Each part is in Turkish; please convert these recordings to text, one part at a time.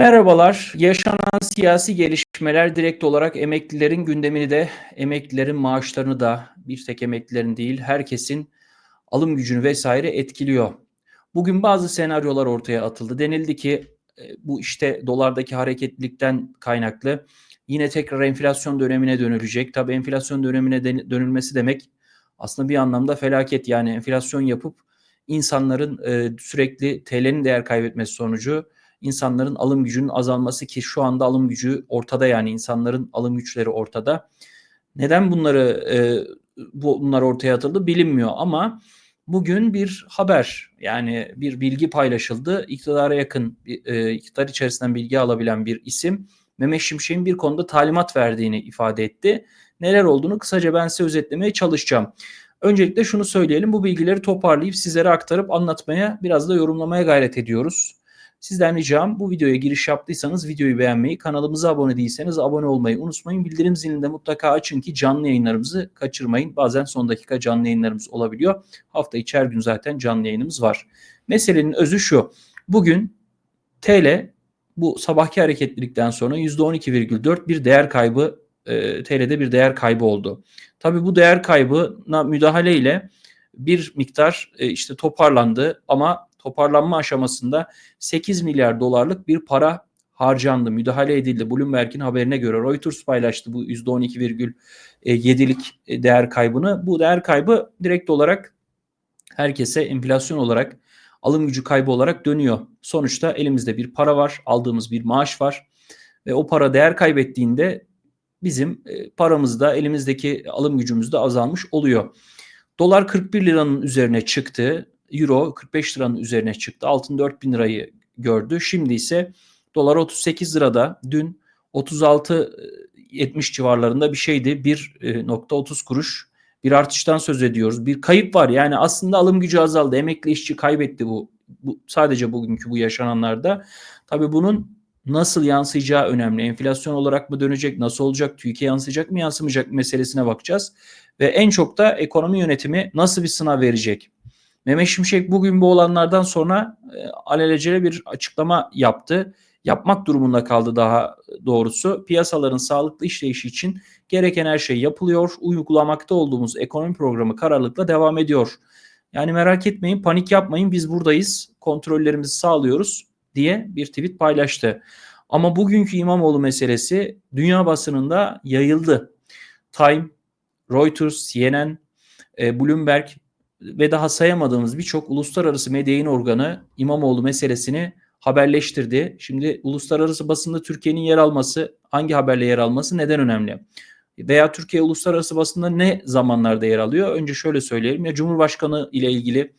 Merhabalar. Yaşanan siyasi gelişmeler direkt olarak emeklilerin gündemini de, emeklilerin maaşlarını da bir tek emeklilerin değil herkesin alım gücünü vesaire etkiliyor. Bugün bazı senaryolar ortaya atıldı. Denildi ki e, bu işte dolardaki hareketlilikten kaynaklı yine tekrar enflasyon dönemine dönülecek. Tabii enflasyon dönemine dönülmesi demek aslında bir anlamda felaket. Yani enflasyon yapıp insanların e, sürekli TL'nin değer kaybetmesi sonucu insanların alım gücünün azalması ki şu anda alım gücü ortada yani insanların alım güçleri ortada. Neden bunları e, bu, bunlar ortaya atıldı bilinmiyor ama bugün bir haber yani bir bilgi paylaşıldı. İktidara yakın e, iktidar içerisinden bilgi alabilen bir isim Mehmet Şimşek'in bir konuda talimat verdiğini ifade etti. Neler olduğunu kısaca ben size özetlemeye çalışacağım. Öncelikle şunu söyleyelim. Bu bilgileri toparlayıp sizlere aktarıp anlatmaya biraz da yorumlamaya gayret ediyoruz. Sizden ricam bu videoya giriş yaptıysanız videoyu beğenmeyi, kanalımıza abone değilseniz abone olmayı unutmayın. Bildirim zilini de mutlaka açın ki canlı yayınlarımızı kaçırmayın. Bazen son dakika canlı yayınlarımız olabiliyor. Hafta içi her gün zaten canlı yayınımız var. Meselenin özü şu. Bugün TL bu sabahki hareketlilikten sonra %12,4 bir değer kaybı e, TL'de bir değer kaybı oldu. Tabii bu değer kaybına müdahale ile bir miktar e, işte toparlandı ama toparlanma aşamasında 8 milyar dolarlık bir para harcandı, müdahale edildi. Bloomberg'in haberine göre Reuters paylaştı bu %12,7'lik e, değer kaybını. Bu değer kaybı direkt olarak herkese enflasyon olarak alım gücü kaybı olarak dönüyor. Sonuçta elimizde bir para var, aldığımız bir maaş var ve o para değer kaybettiğinde bizim e, paramızda elimizdeki alım gücümüz de azalmış oluyor. Dolar 41 liranın üzerine çıktı. Euro 45 liranın üzerine çıktı. Altın 4000 lirayı gördü. Şimdi ise dolar 38 lirada. Dün 36 70 civarlarında bir şeydi. 1.30 e, kuruş bir artıştan söz ediyoruz. Bir kayıp var. Yani aslında alım gücü azaldı. Emekli işçi kaybetti bu, bu sadece bugünkü bu yaşananlarda. Tabii bunun nasıl yansıyacağı önemli. Enflasyon olarak mı dönecek, nasıl olacak, TÜİK'e yansıyacak mı, yansımayacak meselesine bakacağız. Ve en çok da ekonomi yönetimi nasıl bir sınav verecek? Mehmet Şimşek bugün bu olanlardan sonra e, alelacele bir açıklama yaptı. Yapmak durumunda kaldı daha doğrusu. Piyasaların sağlıklı işleyişi için gereken her şey yapılıyor. Uygulamakta olduğumuz ekonomi programı kararlılıkla devam ediyor. Yani merak etmeyin, panik yapmayın. Biz buradayız. Kontrollerimizi sağlıyoruz diye bir tweet paylaştı. Ama bugünkü İmamoğlu meselesi dünya basınında yayıldı. Time, Reuters, CNN, e, Bloomberg ve daha sayamadığımız birçok uluslararası medya organı İmamoğlu meselesini haberleştirdi. Şimdi uluslararası basında Türkiye'nin yer alması, hangi haberle yer alması neden önemli? Veya Türkiye uluslararası basında ne zamanlarda yer alıyor? Önce şöyle söyleyelim ya Cumhurbaşkanı ile ilgili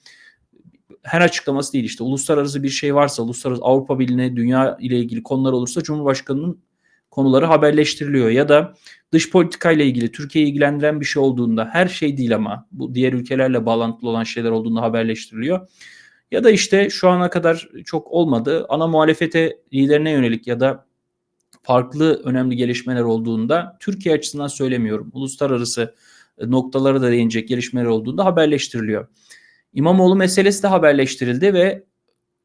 her açıklaması değil işte uluslararası bir şey varsa, uluslararası Avrupa Birliği'ne, dünya ile ilgili konular olursa Cumhurbaşkanı'nın konuları haberleştiriliyor ya da dış politika ile ilgili Türkiye'yi ilgilendiren bir şey olduğunda her şey değil ama bu diğer ülkelerle bağlantılı olan şeyler olduğunda haberleştiriliyor. Ya da işte şu ana kadar çok olmadı. Ana muhalefete liderine yönelik ya da farklı önemli gelişmeler olduğunda Türkiye açısından söylemiyorum. Uluslararası noktalara da değinecek gelişmeler olduğunda haberleştiriliyor. İmamoğlu meselesi de haberleştirildi ve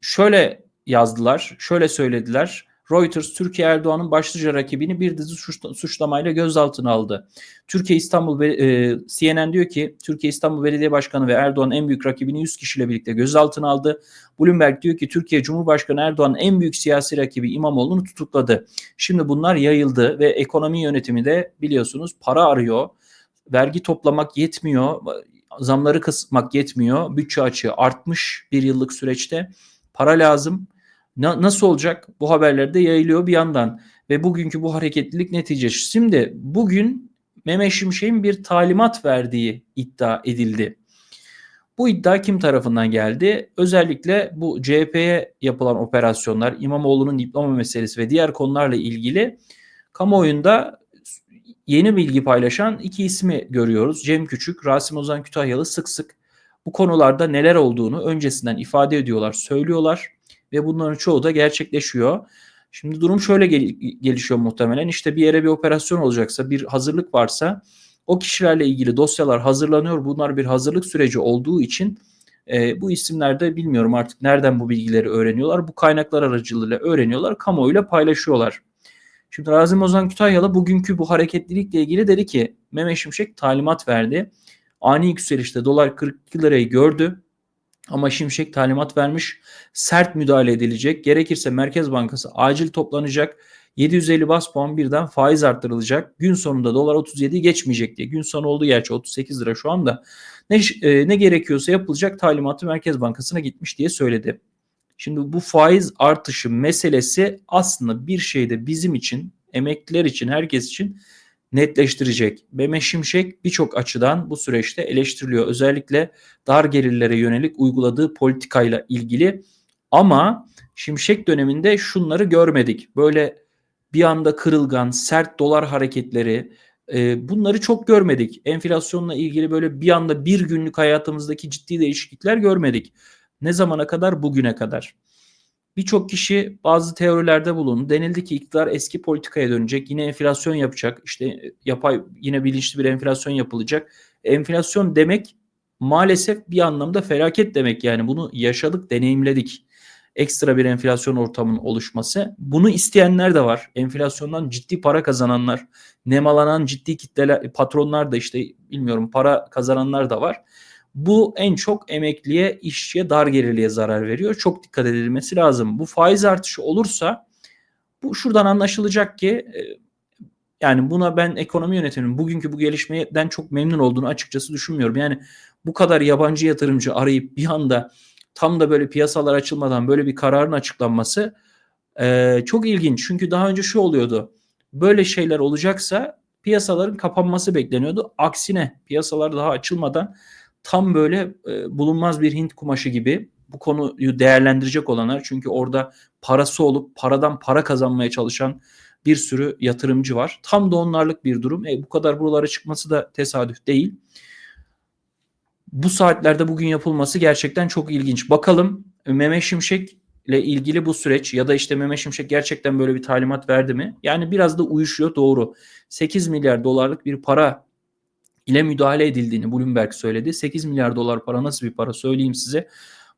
şöyle yazdılar, şöyle söylediler. Reuters Türkiye Erdoğan'ın başlıca rakibini bir dizi suçlamayla gözaltına aldı. Türkiye İstanbul e, CNN diyor ki Türkiye İstanbul Belediye Başkanı ve Erdoğan en büyük rakibini 100 kişiyle birlikte gözaltına aldı. Bloomberg diyor ki Türkiye Cumhurbaşkanı Erdoğan'ın en büyük siyasi rakibi İmamoğlu'nu tutukladı. Şimdi bunlar yayıldı ve ekonomi yönetimi de biliyorsunuz para arıyor. Vergi toplamak yetmiyor. Zamları kısmak yetmiyor. Bütçe açığı artmış bir yıllık süreçte. Para lazım Na, nasıl olacak? Bu haberlerde yayılıyor bir yandan ve bugünkü bu hareketlilik neticesi. Şimdi bugün Mehmet Şimşek'in bir talimat verdiği iddia edildi. Bu iddia kim tarafından geldi? Özellikle bu CHP'ye yapılan operasyonlar, İmamoğlu'nun diploma meselesi ve diğer konularla ilgili kamuoyunda yeni bilgi paylaşan iki ismi görüyoruz. Cem Küçük, Rasim Ozan Kütahyalı sık sık bu konularda neler olduğunu öncesinden ifade ediyorlar, söylüyorlar ve bunların çoğu da gerçekleşiyor. Şimdi durum şöyle gel- gelişiyor muhtemelen. İşte bir yere bir operasyon olacaksa, bir hazırlık varsa o kişilerle ilgili dosyalar hazırlanıyor. Bunlar bir hazırlık süreci olduğu için E, bu isimler de bilmiyorum artık nereden bu bilgileri öğreniyorlar. Bu kaynaklar aracılığıyla öğreniyorlar. Kamuoyuyla paylaşıyorlar. Şimdi Razım Ozan Kütahyalı bugünkü bu hareketlilikle ilgili dedi ki Mehmet Şimşek talimat verdi. Ani yükselişte dolar 42 lirayı gördü. Ama Şimşek talimat vermiş. Sert müdahale edilecek. Gerekirse Merkez Bankası acil toplanacak. 750 bas puan birden faiz arttırılacak. Gün sonunda dolar 37 geçmeyecek diye. Gün sonu oldu gerçi 38 lira şu anda. Ne, e, ne gerekiyorsa yapılacak talimatı Merkez Bankası'na gitmiş diye söyledi. Şimdi bu faiz artışı meselesi aslında bir şeyde bizim için, emekliler için, herkes için netleştirecek. Mehmet Şimşek birçok açıdan bu süreçte eleştiriliyor. Özellikle dar gelirlere yönelik uyguladığı politikayla ilgili. Ama Şimşek döneminde şunları görmedik. Böyle bir anda kırılgan, sert dolar hareketleri, e, bunları çok görmedik. Enflasyonla ilgili böyle bir anda bir günlük hayatımızdaki ciddi değişiklikler görmedik. Ne zamana kadar? Bugüne kadar. Birçok kişi bazı teorilerde bulundu. Denildi ki iktidar eski politikaya dönecek. Yine enflasyon yapacak. İşte yapay yine bilinçli bir enflasyon yapılacak. Enflasyon demek maalesef bir anlamda felaket demek yani bunu yaşadık, deneyimledik. Ekstra bir enflasyon ortamının oluşması. Bunu isteyenler de var. Enflasyondan ciddi para kazananlar, nemalanan ciddi kitleler, patronlar da işte bilmiyorum para kazananlar da var. Bu en çok emekliye, işçiye, dar gelirliğe zarar veriyor. Çok dikkat edilmesi lazım. Bu faiz artışı olursa bu şuradan anlaşılacak ki e, yani buna ben ekonomi yönetiminin bugünkü bu gelişmeden çok memnun olduğunu açıkçası düşünmüyorum. Yani bu kadar yabancı yatırımcı arayıp bir anda tam da böyle piyasalar açılmadan böyle bir kararın açıklanması e, çok ilginç. Çünkü daha önce şu oluyordu. Böyle şeyler olacaksa piyasaların kapanması bekleniyordu. Aksine piyasalar daha açılmadan tam böyle e, bulunmaz bir Hint kumaşı gibi bu konuyu değerlendirecek olanlar çünkü orada parası olup paradan para kazanmaya çalışan bir sürü yatırımcı var. Tam da onlarlık bir durum. E, bu kadar buralara çıkması da tesadüf değil. Bu saatlerde bugün yapılması gerçekten çok ilginç. Bakalım Mehmet Şimşek ile ilgili bu süreç ya da işte Mehmet Şimşek gerçekten böyle bir talimat verdi mi? Yani biraz da uyuşuyor doğru. 8 milyar dolarlık bir para ile müdahale edildiğini Bloomberg söyledi. 8 milyar dolar para nasıl bir para söyleyeyim size.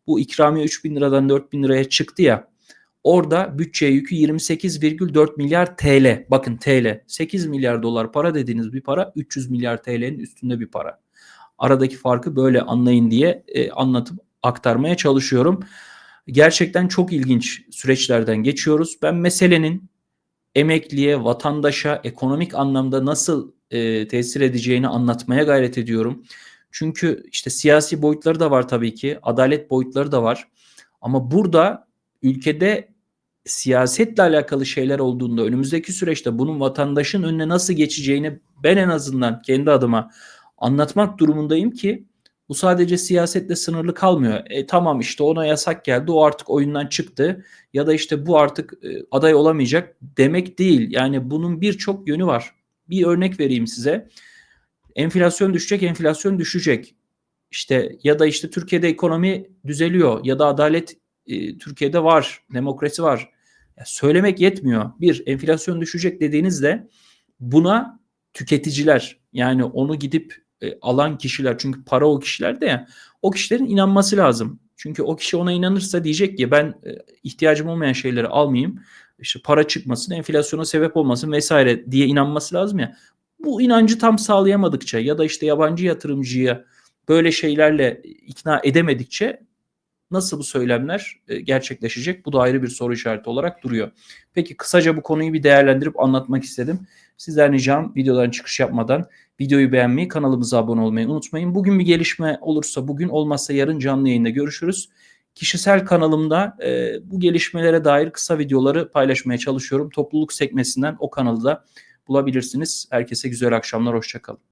Bu ikramiye 3 bin liradan 4 bin liraya çıktı ya. Orada bütçe yükü 28,4 milyar TL. Bakın TL. 8 milyar dolar para dediğiniz bir para 300 milyar TL'nin üstünde bir para. Aradaki farkı böyle anlayın diye e, anlatıp aktarmaya çalışıyorum. Gerçekten çok ilginç süreçlerden geçiyoruz. Ben meselenin emekliye, vatandaşa ekonomik anlamda nasıl e, tesir edeceğini anlatmaya gayret ediyorum. Çünkü işte siyasi boyutları da var tabii ki, adalet boyutları da var. Ama burada ülkede siyasetle alakalı şeyler olduğunda önümüzdeki süreçte bunun vatandaşın önüne nasıl geçeceğini ben en azından kendi adıma anlatmak durumundayım ki bu sadece siyasetle sınırlı kalmıyor. E, tamam işte ona yasak geldi o artık oyundan çıktı ya da işte bu artık e, aday olamayacak demek değil. Yani bunun birçok yönü var. Bir örnek vereyim size. Enflasyon düşecek, enflasyon düşecek. İşte ya da işte Türkiye'de ekonomi düzeliyor ya da adalet e, Türkiye'de var, demokrasi var. Ya söylemek yetmiyor. Bir, enflasyon düşecek dediğinizde buna tüketiciler yani onu gidip e, alan kişiler çünkü para o kişilerde ya o kişilerin inanması lazım. Çünkü o kişi ona inanırsa diyecek ki ben e, ihtiyacım olmayan şeyleri almayayım. İşte para çıkmasın, enflasyona sebep olmasın vesaire diye inanması lazım ya. Bu inancı tam sağlayamadıkça ya da işte yabancı yatırımcıya böyle şeylerle ikna edemedikçe nasıl bu söylemler e, gerçekleşecek? Bu da ayrı bir soru işareti olarak duruyor. Peki kısaca bu konuyu bir değerlendirip anlatmak istedim. Sizden ricam videodan çıkış yapmadan videoyu beğenmeyi, kanalımıza abone olmayı unutmayın. Bugün bir gelişme olursa bugün olmazsa yarın canlı yayında görüşürüz. Kişisel kanalımda e, bu gelişmelere dair kısa videoları paylaşmaya çalışıyorum. Topluluk sekmesinden o kanalı da bulabilirsiniz. Herkese güzel akşamlar, hoşçakalın.